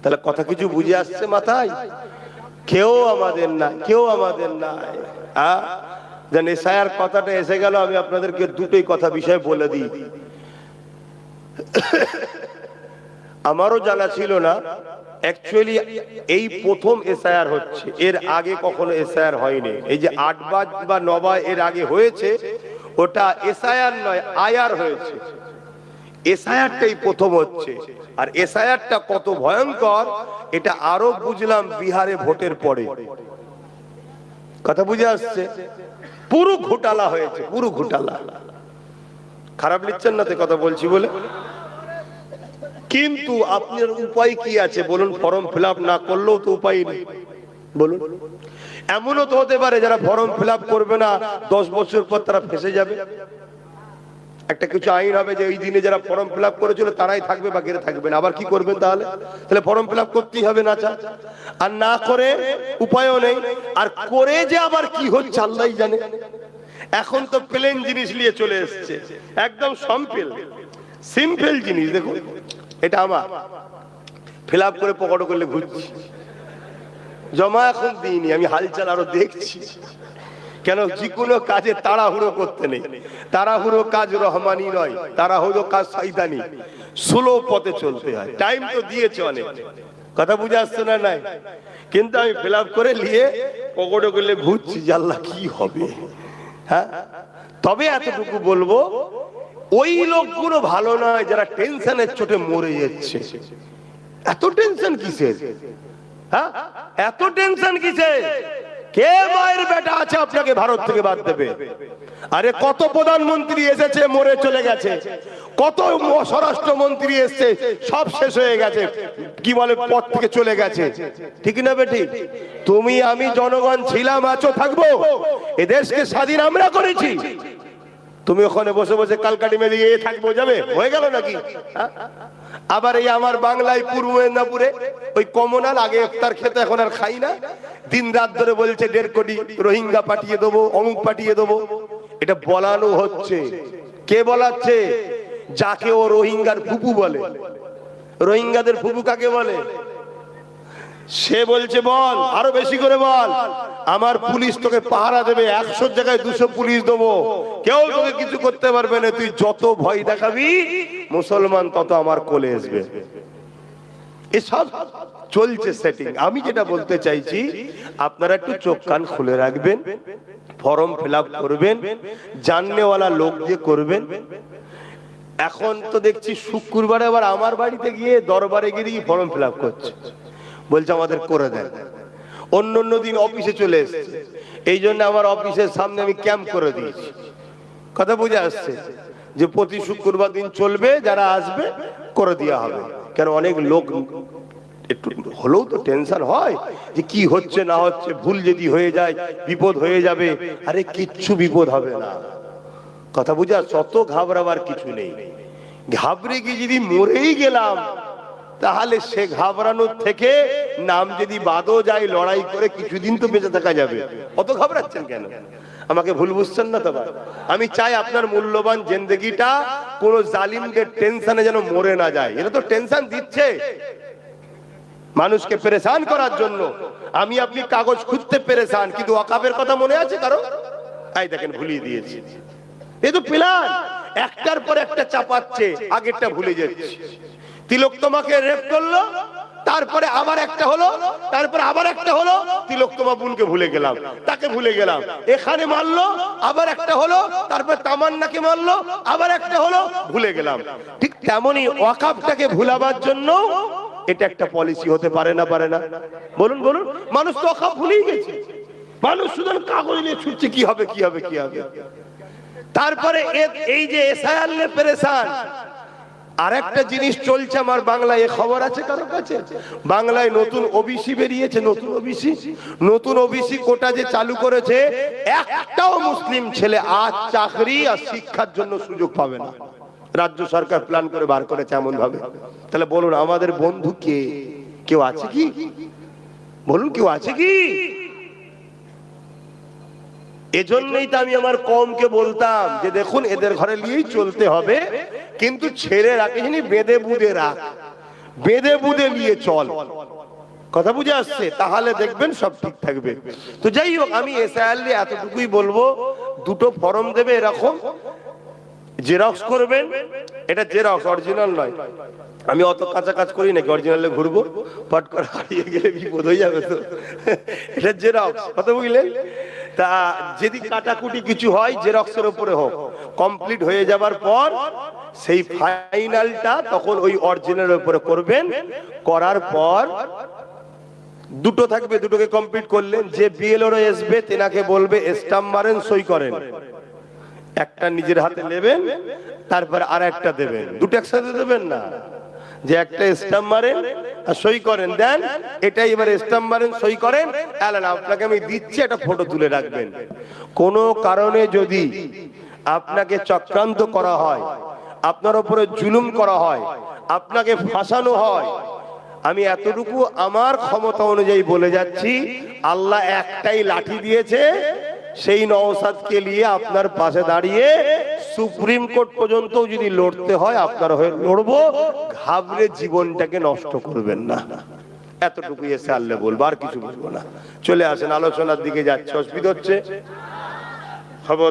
তাহলে কথা কিছু বুঝে আসছে মাথায়? কেউ আমাদের না, কেউ আমাদের নাই হ্যাঁ যে নেশায়ার কথাটা এসে গেল, আমি আপনাদেরকে দুটোই কথা বিষয় বলে দিই। আমারও জানা ছিল না অ্যাকচুয়ালি এই প্রথম এসআইআর হচ্ছে। এর আগে কখনো এসআইআর হয়নি। এই যে আটবার বা নবার এর আগে হয়েছে, ওটা এসআইআর নয় আয়ার হয়েছে। এসআইআরটাই প্রথম হচ্ছে। আর এসআইআরটা কত ভয়ঙ্কর, এটা আরও বুঝলাম বিহারে ভোটের পরে। কথা বুঝে আসছে? পুরো ঘোটালা হয়েছে, পুরো ঘোটালা। খারাপ নিচ্ছেন না কথা বলছি বলে? কিন্তু আপনার উপায় কি আছে? বলুন, ফর্ম ফিল না করলেও তো উপায় নেই। বলুন। এমনও তো হতে পারে যারা ফর্ম ফিল করবে না, দশ বছর পর তারা ফেসে যাবে। একটা কিছু আইন হবে যে এই দিনে যারা ফর্ম ফিল করেছিল তারাই থাকবে বাকিরা থাকবে না। আবার কি করবেন তাহলে? তাহলে ফর্ম ফিল করতেই হবে না চা আর না করে উপায়ও নেই। আর করে যে আবার কি হচ্ছে আল্লাহ জানে। এখন তো প্লেন জিনিস নিয়ে চলে এসছে। একদম সম্পেল সিম্পল জিনিস, দেখুন, এটা আমার। ফিল করে পকেট করলে ঘুরছি। জমা এখন দিইনি, আমি হালচাল আরও দেখছি। কেন যে কোনো কাজে তাড়াহুড়ো করতে নেই। তাড়াহুড়ো কাজ রহমানি নয়, তাড়াহুড়ো কাজ শয়তানি। স্লো পথে চলতে হয়। টাইম তো দিয়েছে অনেক। কথা বুঝে আসছে না নাই? কিন্তু আমি ফিল করে নিয়ে পকেটে করলে ঘুরছি জাল্লা কি হবে? হ্যাঁ? তবে এতটুকু বলব, ওই লোকগুলো ভালো নয় যারা টেনশনের চোটে মরে যাচ্ছে। এত টেনশন কিসের? হ্যাঁ? এত টেনশন কিসের? কে মায়ের বেটা আছে আপনাকে ভারত থেকে বাদ দেবে? আরে কত প্রধানমন্ত্রী এসেছে, মরে চলে গেছে। কত স্বরাষ্ট্র মন্ত্রী এসছে, সব শেষ হয়ে গেছে। কি বলে, পথ থেকে চলে গেছে। ঠিক না বেটি? তুমি আমি জনগণ ছিলাম আছো থাকব। এ দেশকে স্বাধীন আমরা করেছি। তুমি ওখানে বসে বসে কালকাটি এ থাকব, যাবে? হয়ে গেল নাকি? হ্যাঁ? আবার এই আমার বাংলায় পূর্ব মেদিনীপুরে ওই কমনাল, আগে ইফতার খেতে, এখন আর খাই না। দিন রাত ধরে বলছে, দেড় কোটি রোহিঙ্গা পাঠিয়ে দেবো, অমুক পাঠিয়ে দেবো। এটা বলানো হচ্ছে। কে বলাচ্ছে? যাকে ও রোহিঙ্গার ফুপু বলে। রোহিঙ্গাদের ফুপু কাকে বলে? সে বলছে, বল, আরও বেশি করে বল। আমার পুলিশ তোকে পাহারা দেবে, একশো জায়গায় দুশো পুলিশ দেবো। কেউ তোকে কিছু করতে পারবে না, তুই যত ভয় দেখাবি, মুসলমান তত আমার কোলে আসবে। এসব চলছে সেটিং আমি যেটা বলতে চাইছি, আপনারা একটু চোখ কান খুলে রাখবেন, ফর্ম ফিল করবেন, জাননেওয়ালা লোক দিয়ে করবেন। এখন তো দেখছি শুক্রবারে আবার আমার বাড়িতে গিয়ে দরবারে গিয়ে ফর্ম ফিল করছে। বলছে আমাদের করে দেন। অন্য অন্য দিন অফিসে চলে এসছে। এই জন্য আমার অফিসের সামনে আমি ক্যাম্প করে দিয়েছি। কথা বুঝে আসছে যে প্রতি শুক্রবার দিন চলবে, যারা আসবে, করে দেওয়া হবে। কেন অনেক লোক একটু হলেও তো টেনশন হয় যে কি হচ্ছে, না হচ্ছে, ভুল যদি হয়ে যায়, বিপদ হয়ে যাবে। আরে কিচ্ছু বিপদ হবে না। কথা বুঝা, শত ঘাবড়াবার কিছু নেই। ঘাবড়ে গিয়ে যদি মরেই গেলাম তাহলে সে ঘাবড়ানোর থেকে নাম যদি বাদও যায়, লড়াই করে কিছুদিন তো বেঁচে থাকা যাবে। অত ঘাবড়াচ্ছেন কেন? আমাকে ভুল বুঝছেন না তো ভাই? আমি চাই আপনার মূল্যবান জেন্দেগিটা কোন জালিমদের টেনশনে যেন মরে না যায়। এটা তো টেনশন দিচ্ছে। মানুষকে পেরেশান করার জন্য। আমি আপনি কাগজ খুঁজতে পেরেশান, কিন্তু অকাপের কথা মনে আছে কারও? তাই দেখেন, ভুলিয়ে দিয়েছি। এ তো প্ল্যান। একটার পর একটা চাপাচ্ছে, আগেরটা ভুলে যাচ্ছে। তিলক তোমাকে রেপ করল, তারপরে আবার একটা হলো, তারপরে আবার একটা হলো, তিলক তোমার বোনকে ভুলে গেলাম, তাকে ভুলে গেলাম। এখানে মারলো, আবার একটা হলো, তারপর তামান্নাকে মারলো, আবার একটা হলো, ভুলে গেলাম। ঠিক তেমনই ওয়াকাফটাকে ভুলাবার জন্য এটা একটা পলিসি হতে পারে না পারে না। বলুন বলুন, মানুষ তো ওয়াকাফ ভুলেই গেছে। মানুষ শুধু কাগজ নিয়ে ছুটছে, কি হবে কি হবে কি হবে? তারপরে এই যে এসআইআর পেরেশান আর একটা জিনিস চলছে আমার বাংলায়, এ খবর আছে কারও কাছে? বাংলায় নতুন ওবিসি বেরিয়েছে, নতুন ওবিসি নতুন ওবিসি কোটা যে চালু করেছে, একটাও মুসলিম ছেলে আজ চাকরি আর শিক্ষার জন্য সুযোগ পাবে না। রাজ্য সরকার প্ল্যান করে বার করেছে এমন ভাবে তাহলে বলুন, আমাদের বন্ধু কে? কেউ আছে কি? বলুন, কেউ আছে কি? এজন্যই তো আমি আমার কমকে বলতাম যে দেখুন, এদের ঘরে নিয়েই চলতে হবে, কিন্তু ছেড়ে রাখিসনি বেঁধে বুঁধে রাখ। বেঁধে বুঁধে নিয়ে চল। কথা বুঝে আসছে? তাহলে দেখবেন সব ঠিক থাকবে। তো যাই হোক, আমি এসআইএল এতটুকুই বলব, দুটো ফর্ম দেবে এরকম, জেরক্স করবেন। এটা জেরক্স, অরিজিনাল নয়। আমি অত কাঁচা কাজ করি নাকি, অরিজিনালে ঘুরবো? পট করে হারিয়ে গেলে বিপদ হয়ে যাবে তো। এটা জেরক্স, কথা বুঝলেন? তা যদি কাটাকুটি কিছু হয় জেরক্সের উপরে হোক কমপ্লিট হয়ে যাবার পর সেই ফাইনালটা তখন ওই অরিজিনালের উপরে করবেন, করার পর দুটো থাকবে, দুটোকে কমপ্লিট করলেন, যে বিএলওর আসবে তেনাকে বলবে, স্টাম্প মারেন, সই করেন। একটা নিজের হাতে নেবেন, তারপর আর একটা দেবেন। দুটো একসাথে দেবেন না? যে একটা স্টাম্প মারেন আর সই করেন। দেন এটাই এবার স্টাম্প মারেন, সই করেন। এলেন আপনাকে আমি দিচ্ছি, একটা ফটো তুলে রাখবেন। কোনো কারণে যদি আপনাকে চক্রান্ত করা হয়, আপনার উপরে জুলুম করা হয়, আপনাকে ফাঁসানো হয়, আমি এতটুকু আমার ক্ষমতা অনুযায়ী বলে যাচ্ছি, আল্লাহ একটাই লাঠি দিয়েছে, সেই নওসাদকে নিয়ে আপনার পাশে দাঁড়িয়ে সুপ্রিম কোর্ট পর্যন্ত যদি লড়তে হয়, আপনার হয়ে লড়বো। ঘাবড়ে জীবনটাকে নষ্ট করবেন না। এতটুকু এসে আল্লাহ বলব, আর কিছু বলব না। চলে আসেন, আলোচনার দিকে যাচ্ছে, অসুবিধা হচ্ছে। খবর